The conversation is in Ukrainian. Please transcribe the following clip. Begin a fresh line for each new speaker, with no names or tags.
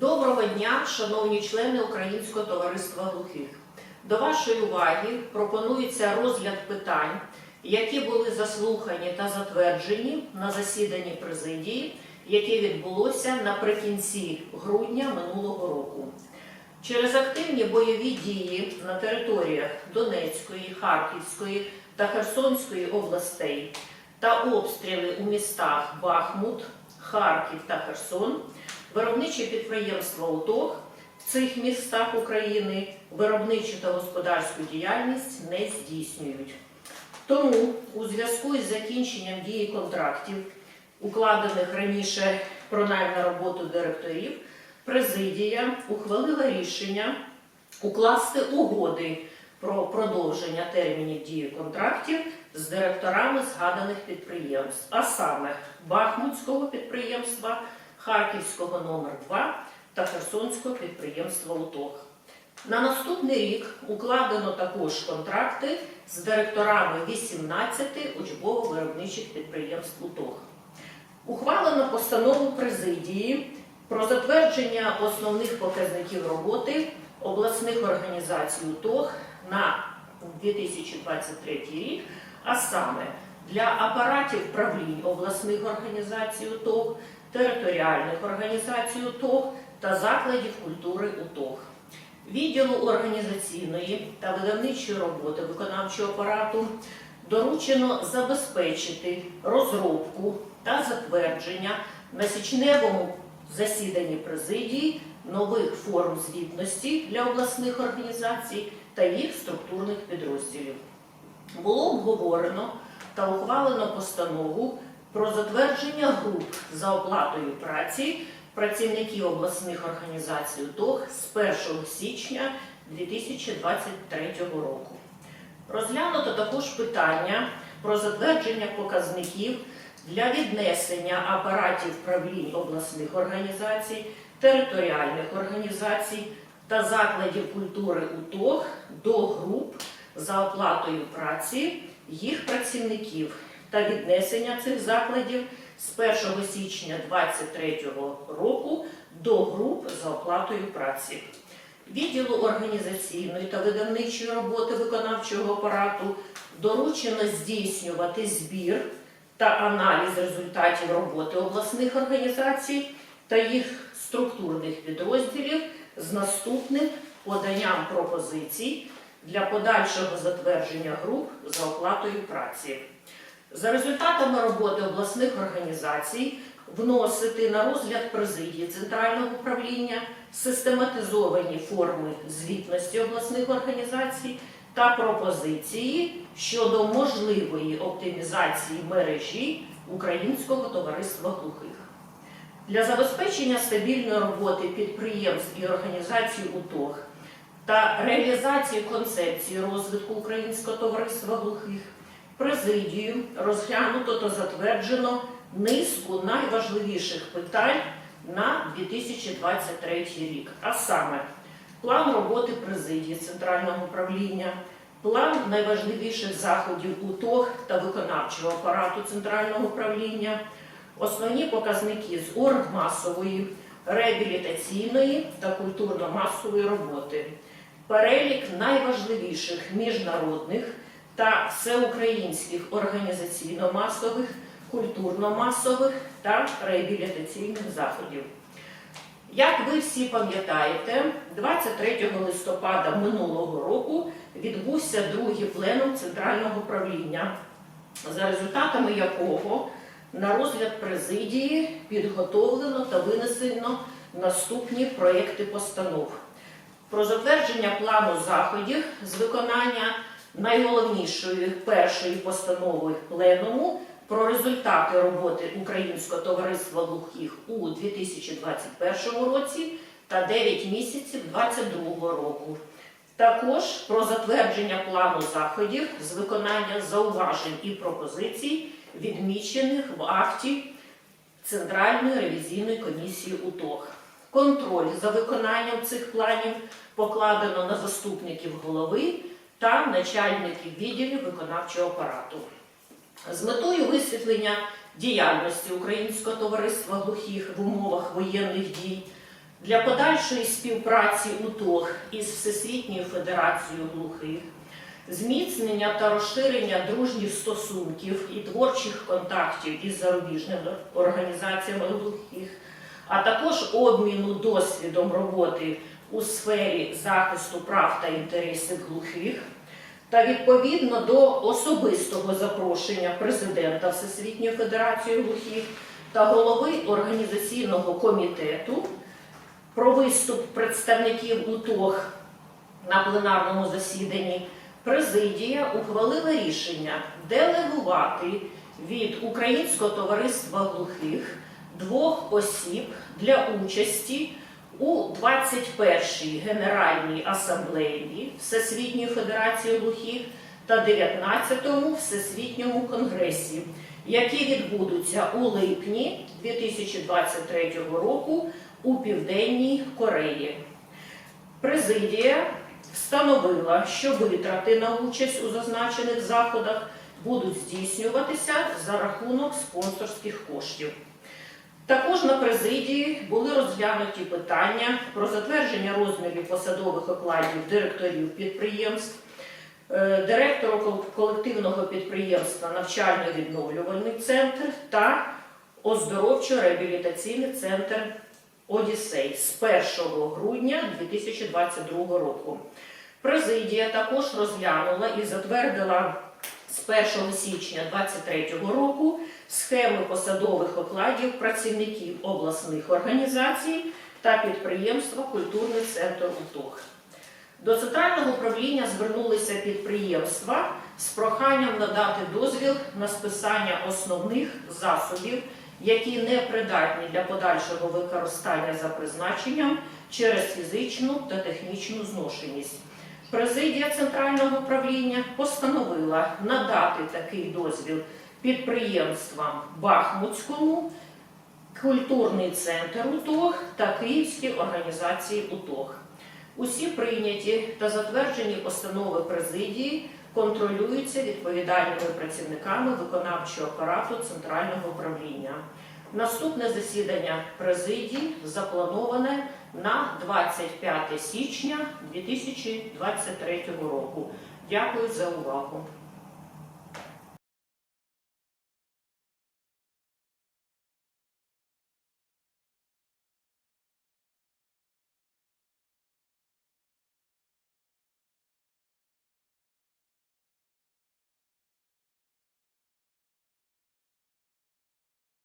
Доброго дня, шановні члени Українського товариства глухих. До вашої уваги пропонується розгляд питань, які були заслухані та затверджені на засіданні президії, яке відбулося наприкінці грудня минулого року. Через активні бойові дії на територіях Донецької, Харківської та Херсонської областей та обстріли у містах Бахмут, Харків та Херсон, виробничі підприємства УТОГ в цих містах України виробничу та господарську діяльність не здійснюють. Тому у зв'язку із закінченням дії контрактів, укладених раніше про найм на роботу директорів, президія ухвалила рішення укласти угоди про продовження термінів дії контрактів з директорами згаданих підприємств, а саме Бахмутського підприємства, Харківського номер 2 та Херсонського підприємства УТОГ. На наступний рік укладено також контракти з директорами 18 учбово-виробничих підприємств УТОГ. Ухвалено постанову президії про затвердження основних показників роботи обласних організацій УТОГ на 2023 рік, а саме для апаратів правлінь обласних організацій УТОГ, територіальних організацій УТОГ та закладів культури УТОГ. Відділу організаційної та видавничої роботи виконавчого апарату доручено забезпечити розробку та затвердження на січневому засіданні президії нових форм звітності для обласних організацій та їх структурних підрозділів. Було обговорено та ухвалено постанову про затвердження груп за оплатою праці працівників обласних організацій УТОГ з 1 січня 2023 року. Розглянуто також питання про затвердження показників для віднесення апаратів правлінь обласних організацій, територіальних організацій та закладів культури УТОГ до груп за оплатою праці їх працівників та віднесення цих закладів з 1 січня 2023 року до груп за оплатою праці. Відділу організаційної та видавничої роботи виконавчого апарату доручено здійснювати збір та аналіз результатів роботи обласних організацій та їх структурних підрозділів з наступним поданням пропозицій для подальшого затвердження груп за оплатою праці. За результатами роботи обласних організацій вносити на розгляд президії Центрального управління систематизовані форми звітності обласних організацій та пропозиції щодо можливої оптимізації мережі Українського товариства глухих. Для забезпечення стабільної роботи підприємств і організацій УТОГ та реалізації концепції розвитку Українського товариства глухих президію розглянуто та затверджено низку найважливіших питань на 2023 рік, а саме план роботи президії Центрального управління, план найважливіших заходів УТОГ та виконавчого апарату Центрального управління, основні показники з оргмасової, реабілітаційної та культурно-масової роботи, перелік найважливіших міжнародних та всеукраїнських організаційно-масових, культурно-масових та реабілітаційних заходів. Як ви всі пам'ятаєте, 23 листопада минулого року відбувся другий пленум Центрального управління, за результатами якого на розгляд президії підготовлено та винесено наступні проекти постанов про затвердження плану заходів з виконання найголовнішої першої постанови пленуму про результати роботи Українського товариства глухих у 2021 році та 9 місяців 2022 року. Також про затвердження плану заходів з виконання зауважень і пропозицій, відмічених в акті Центральної ревізійної комісії УТОГ. Контроль за виконанням цих планів покладено на заступників голови та начальників відділів виконавчого апарату. З метою висвітлення діяльності Українського товариства глухих в умовах воєнних дій для подальшої співпраці УТОГ із Всесвітньою Федерацією глухих, зміцнення та розширення дружніх стосунків і творчих контактів із зарубіжними організаціями глухих, а також обміну досвідом роботи у сфері захисту прав та інтересів глухих, та відповідно до особистого запрошення президента Всесвітньої Федерації глухих та голови організаційного комітету про виступ представників УТОГ на пленарному засіданні, президія ухвалила рішення делегувати від Українського товариства глухих двох осіб для участі у 21-й Генеральній асамблеї Всесвітньої Федерації глухих та 19-му Всесвітньому конгресі, які відбудуться у липні 2023 року у Південній Кореї. Президія встановила, що витрати на участь у зазначених заходах будуть здійснюватися за рахунок спонсорських коштів. Також на президії були розглянуті питання про затвердження розмірів посадових окладів директорів підприємств, е, директора колективного підприємства Навчально-відновлювальний центр та оздоровчо-реабілітаційний центр Одіссей з 1 грудня 2022 року. Президія також розглянула і затвердила з 1 січня 2023 року схеми посадових окладів працівників обласних організацій та підприємства Культурний центр УТОГ. До центрального управління звернулися підприємства з проханням надати дозвіл на списання основних засобів, які не придатні для подальшого використання за призначенням через фізичну та технічну зношеність. Президія центрального управління постановила надати такий дозвіл підприємствам Бахмутському, культурний центр УТОГ та Київській організації УТОГ. Усі прийняті та затверджені постанови президії контролюються відповідальними працівниками виконавчого апарату центрального управління. Наступне засідання президії заплановане на 25 січня 2023 року. Дякую за увагу.